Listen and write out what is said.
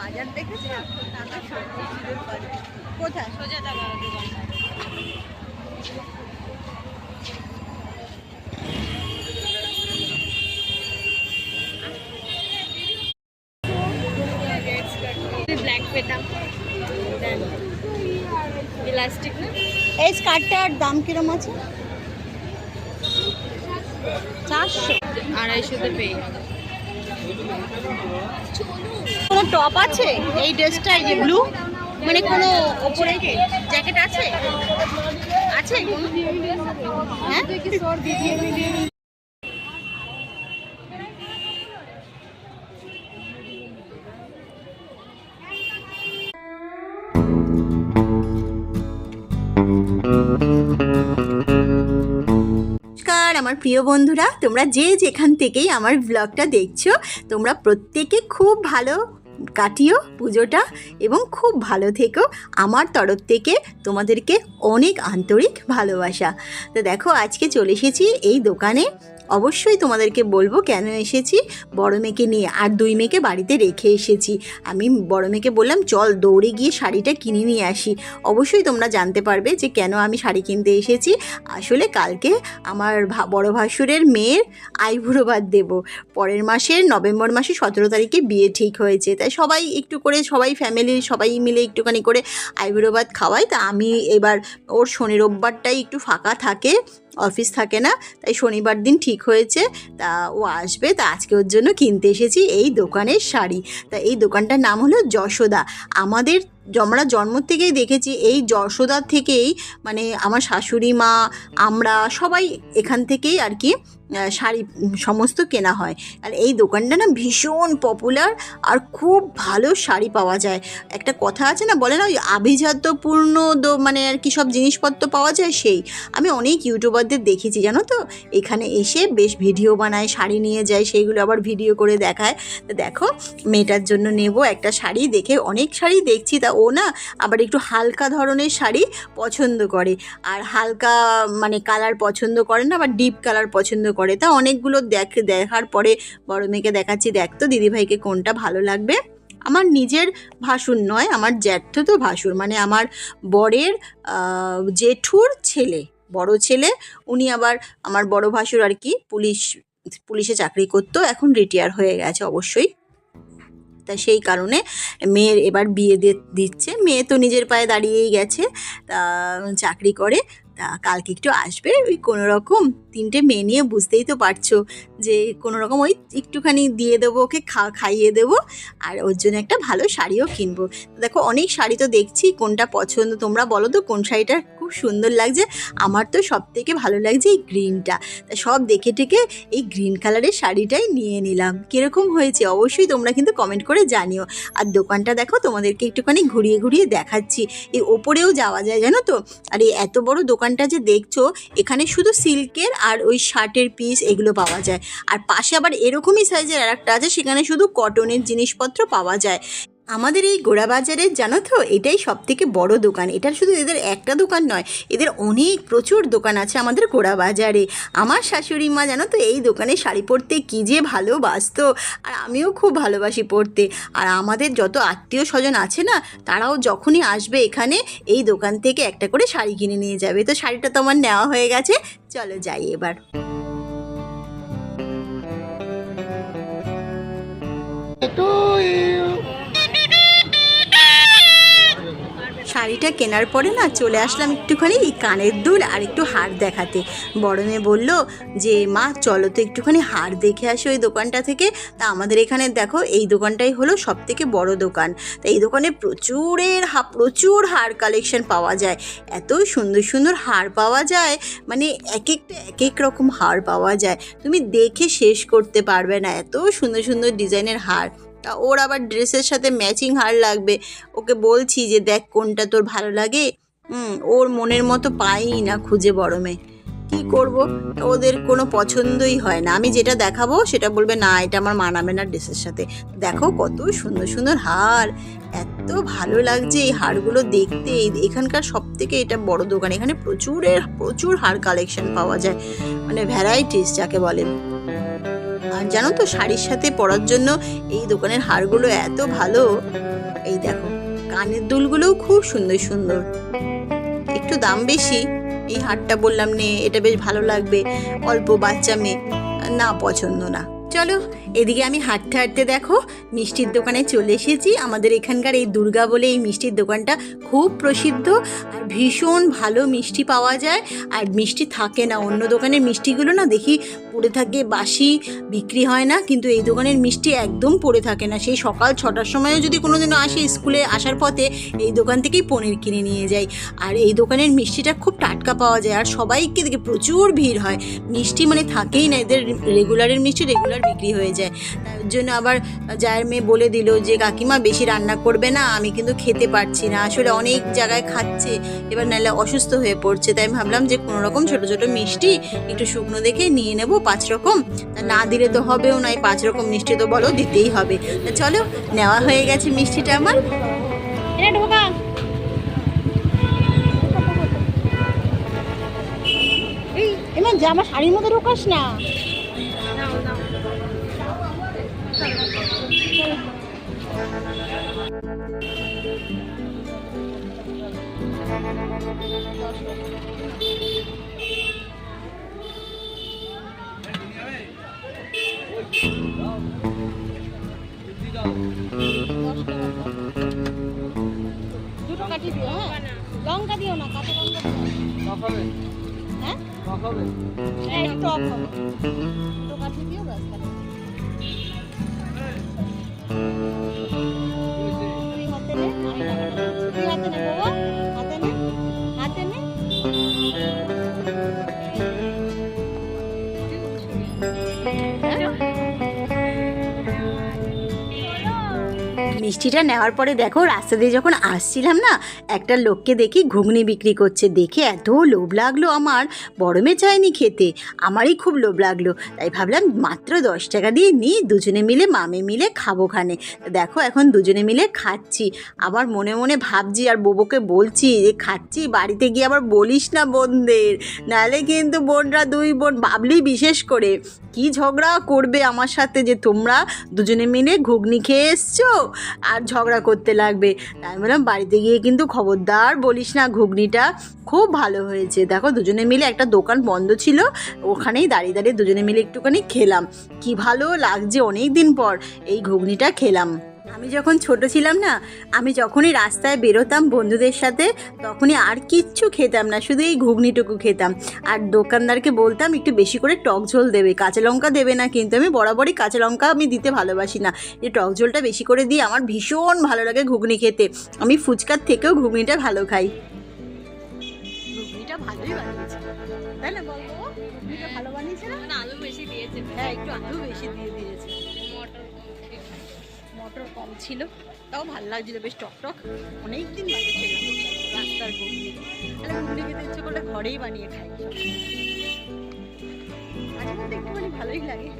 বাজার দেখেছ কোথায়? সোজা টাকা না? এই স্কার্টটার দাম কিরম আছে? চারশো। আড়াইশোতে পেয়ে কোনো টপ আছে? এই ড্রেসটা এই যে ব্লু মানে কোনো ওপরে জ্যাকেট আছে? আছে হ্যাঁ? আমার প্রিয় বন্ধুরা, তোমরা যে যেখান থেকেই আমার ব্লগটা দেখছ, তোমরা প্রত্যেকে খুব ভালো কাটিও পুজোটা এবং খুব ভালো থেকো। আমার তরফ থেকে তোমাদেরকে অনেক আন্তরিক ভালোবাসা। তো দেখো, আজকে চলে এসেছি এই দোকানে। অবশ্যই তোমাদেরকে বলব কেন এসেছি? বড় মেয়েকে নিয়ে আর দুই মেয়েকে বাড়িতে রেখে এসেছি। আমি বড় মেয়েকে বললাম, চল দৌড়ে গিয়ে শাড়িটা কিনে নিয়ে আসি। অবশ্যই তোমরা জানতে পারবে যে কেন আমি শাড়ি কিনতে এসেছি। আসলে কালকে আমার বড় ভাসুরের মেয়ের আইবুড়ো বাদ দেব। পরের মাসের নভেম্বর মাসে সতেরো তারিখে বিয়ে ঠিক হয়েছে। তাই সবাই একটু করে, সবাই ফ্যামিলির সবাই মিলে একটুখানি করে আইবুড়ো ভাত খাওয়াই। তা আমি এবার ওর শনি রোববারটাই একটু ফাঁকা থাকে। অফিস থাকে না, তাই শনিবার দিন ঠিক হয়েছে, তা ও আসবে, তা আজকে ওর জন্য কিনতে এসেছি এই দোকানের শাড়ি। তা এই দোকানটার নাম হলো যশোদা। আমাদের আমরা জন্ম থেকেই দেখেছি এই যশোদা থেকেই মানে আমার শাশুড়ি মা, আমরা সবাই এখান থেকেই আর কি শাড়ি সমস্ত কেনা হয়। আর এই দোকানটা না ভীষণ পপুলার আর খুব ভালো শাড়ি পাওয়া যায়। একটা কথা আছে না, বলে না ওই আভিজাত্যপূর্ণ মানে আর কি সব জিনিসপত্র পাওয়া যায় সেই। আমি অনেক ইউটিউবারদের দেখেছি, জানো তো? এখানে এসে বেশ ভিডিও বানায়, শাড়ি নিয়ে যায়, সেইগুলো আবার ভিডিও করে দেখায়। তো দেখো, মেয়েটার জন্য নেব একটা শাড়ি, দেখে অনেক শাড়ি দেখছি, তা ও না আবার একটু হালকা ধরনের শাড়ি পছন্দ করে। আর হালকা মানে কালার পছন্দ করে না, আবার ডিপ কালার পছন্দ করে। তা অনেকগুলো দেখ, দেখার পরে বড় মেয়েকে দেখাচ্ছি, দেখ তো দিদিভাইকে কোনটা ভালো লাগবে। আমার নিজের ভাসুর নয়, আমার জ্যাঠো তো ভাসুর মানে আমার বরের জেঠুর ছেলে, বড় ছেলে। উনি আবার আমার বড় ভাসুর আর কি, পুলিশ, পুলিশে চাকরি করতো, এখন রিটায়ার হয়ে গেছে অবশ্যই। তা সেই কারণে মেয়ের এবার বিয়ে দিচ্ছে। মেয়ে তো নিজের পায়ে দাঁড়িয়েই গেছে, তা চাকরি করে। তা কালকে একটু আসবে, ওই কোনো রকম তিনটে মেয়ে নিয়ে বুঝতেই তো পারছ যে কোনো রকম ওই একটুখানি দিয়ে দেবো ওকে, খা, খাইয়ে দেবো আর ওর জন্য একটা ভালো শাড়িও কিনবো। দেখো অনেক শাড়ি তো দেখছি, কোনটা পছন্দ তোমরা বলো তো, কোন শাড়িটা খুব সুন্দর লাগছে। আমার তো সব থেকে ভালো লাগছে এই গ্রিনটা। তা সব দেখে টেকে এই গ্রিন কালারের শাড়িটাই নিয়ে নিলাম। কীরকম হয়েছে অবশ্যই তোমরা কিন্তু কমেন্ট করে জানিও। আর দোকানটা দেখো, তোমাদেরকে একটুখানি ঘুরিয়ে ঘুরিয়ে দেখাচ্ছি। এই ওপরেও যাওয়া যায় জানো তো? আর এই এত বড় দোকানটা যে দেখছ, এখানে শুধু সিল্কের আর ওই শার্টের পিস এগুলো পাওয়া যায়। আর পাশে আবার এরকমই সাইজের আর একটা আছে, সেখানে শুধু কটনের জিনিসপত্র পাওয়া যায়। আমাদের এই গোড়াবাজারের জানো তো, এটাই সব থেকে বড় দোকান। এটা শুধু এদের একটা দোকান নয়, এদের অনেক প্রচুর দোকান আছে আমাদের গোড়াবাজারে আমার শাশুড়ি মা, জানো তো, এই দোকানে শাড়ি পরতে কী যে ভালোবাসতো, আর আমিও খুব ভালোবাসি পরতে। আর আমাদের যত আত্মীয় স্বজন আছে না, তারাও যখনই আসবে এখানে, এই দোকান থেকে একটা করে শাড়ি কিনে নিয়ে যাবে। তো শাড়িটা তো আমার নেওয়া হয়ে গেছে, চলো যাই এবার। শাড়িটা কেনার পরে না চলে আসলাম একটুখানি এই কানের দুল আর একটু হার দেখাতে। বড় মেয়ে বলল যে, মা, চলো তো একটুখানি হার দেখে আসো ওই দোকানটা থেকে। তা আমাদের এখানে দেখো, এই দোকানটাই হলো সব থেকে বড় দোকান। তা এই দোকানে প্রচুরের হা, প্রচুর হার কালেকশন পাওয়া যায়। এত সুন্দর সুন্দর হার পাওয়া যায় মানে এক একটা এক এক রকম হার পাওয়া যায়। তুমি দেখে শেষ করতে পারবে না, এত সুন্দর সুন্দর ডিজাইনের হার। তা ওর আবার ড্রেসের সাথে ম্যাচিং হার লাগবে। ওকে বলছি যে, দেখ কোনটা তোর ভালো লাগে? হুম, ওর মনের মতো পাই না খুঁজে বড় মেয়ে। কী করব? ওদের কোনো পছন্দই হয় না। আমি যেটা দেখাবো সেটা বলবে, না, এটা আমার মানাবে না ড্রেসের সাথে। দেখো কত সুন্দর সুন্দর হার। এত ভালো লাগছে এই হারগুলো দেখতে। এখানকার সব থেকে এটা বড় দোকান। এখানে প্রচুরের, প্রচুর হার কালেকশন পাওয়া যায়। মানে ভ্যারাইটিস যাকে বলে। আর জানো তো, শাড়ির সাথে পরার জন্য এই দোকানের হারগুলো এত ভালো। এই দেখো, কানের দুলগুলোও খুব সুন্দর সুন্দর। একটু দাম বেশি, এই হারটা বললাম নে, এটা বেশ ভালো লাগবে। অল্প বাচ্চা মেয়ে, না, পছন্দ না। চলো, এদিকে আমি হাঁটতে হাঁটতে দেখো, মিষ্টির দোকানে চলে এসেছি। আমাদের এখানকার এই দুর্গা বলে এই মিষ্টির দোকানটা খুব প্রসিদ্ধ, আর ভীষণ ভালো মিষ্টি পাওয়া যায়। আর মিষ্টি থাকে না, অন্য দোকানের মিষ্টিগুলো না দেখি পড়ে থাকে, বাসি বিক্রি হয় না, কিন্তু এই দোকানের মিষ্টি একদম পড়ে থাকে না। সেই সকাল ছটার সময়ও যদি কোনো দিনও আসি স্কুলে আসার পথে, এই দোকান থেকেই পনির কিনে নিয়ে যাই। আর এই দোকানের মিষ্টিটা খুব টাটকা পাওয়া যায়, আর সবাইকে দেখে প্রচুর ভিড় হয়। মিষ্টি মানে থাকেই না, এদের রেগুলারের মিষ্টি রেগুলার বিক্রি হয়ে যায়। তার জন্য আবার জায়ের মেয়ে বলে দিল যে, কাকিমা, বেশি রান্না করবে না, আমি কিন্তু খেতে পারছি না। আসলে অনেক জায়গায় খাচ্ছে, এবার নাহলে অসুস্থ হয়ে পড়ছে। তাই ভাবলাম যে কোনো রকম ছোটো ছোটো মিষ্টি একটু শুকনো দেখে নিয়ে নেব, পাঁচ রকম। না দিলে তো হবেও না, এই পাঁচ রকম মিষ্টি তো বলো, দিতেই হবে। চলো, নেওয়া হয়ে গেছে মিষ্টিটা আমার। জামা শাড়ির মধ্যে ঢোকাস না। দুটো কাটি দিও হ্যাঁ? লঙ্কা দিও না কাঁচা লঙ্কা দিও। হ্যাঁ? হ্যাঁ একটু টক হবে। দুটো কাটি দিও ব্যাস দিচ্ছি। তুই মিষ্টিটা নেওয়ার পরে দেখো, রাস্তা দিয়ে যখন আসছিলাম না, একটা লোককে দেখি ঘুগনি বিক্রি করছে। দেখে এত লোভ লাগল আমার বড়মে চায়নি খেতে। আমারই খুব লোভ লাগল। তাই ভাবলাম মাত্র দশ টাকা দিয়ে নিই, দুজনে মিলে, মামে মিলে খাব খানে দেখো এখন দুজনে মিলে খাচ্ছি। আবার মনে মনে ভাবছি আর বোবোকে বলছি যে, খাচ্ছি, বাড়িতে গিয়ে আবার বলিস না বোনদের। নাহলে কিন্তু বোনরা দুই বোন বাবলি বিশেষ করে। কি ঝগড়া করবে আমার সাথে যে তোমরা দুজনে মিলে ঘুগনি খেয়ে এসছো? আর ঝগড়া করতে লাগবে। আমি বললাম, বাড়িতে গিয়ে কিন্তু খবরদার বলিস না, ঘুগনিটা খুব ভালো হয়েছে। দেখো, দুজনে মিলে একটা দোকান বন্ধ ছিল, ওখানেই দাঁড়িয়ে দাঁড়িয়ে দুজনে মিলে একটুখানি খেলাম। কি ভালো লাগছে অনেক দিন পর এই ঘুগনিটা খেলাম। আমি যখন ছোট ছিলাম না আমি যখনই রাস্তায় বেরোতাম বন্ধুদের সাথে তখনই আর কিচ্ছু খেতাম না শুধু এই ঘুগনিটুকু খেতাম। আর দোকানদারকে বলতাম একটু বেশি করে টক ঝোল দেবে কাঁচা লঙ্কা দেবে না কিন্তু আমি বরাবরই কাঁচা লঙ্কা আমি দিতে ভালোবাসি না। এই টক ঝোলটা বেশি করে দিয়ে আমার ভীষণ ভালো লাগে ঘুগনি খেতে। আমি ফুচকার থেকেও ঘুগনিটা ভালো খাই। ঘুগনিটা ভালোই বানিয়েছে। তাই না বলব ভালো বানিয়েছে না আলু বেশি দিয়েছে। হ্যাঁ একটু আলু বেশি দিয়ে দিয়েছে। মটর কম ছিল, তাও ভালো লাগছিল, বেশ টকটক অনেক দিন বাইরে খেলাম, রাস্তার ঘুগনি তাহলে ঘুগনি খেতে ইচ্ছে করলে ঘরেই বানিয়ে খাই। মাঝে দেখতে একটুখানি ভালোই লাগে।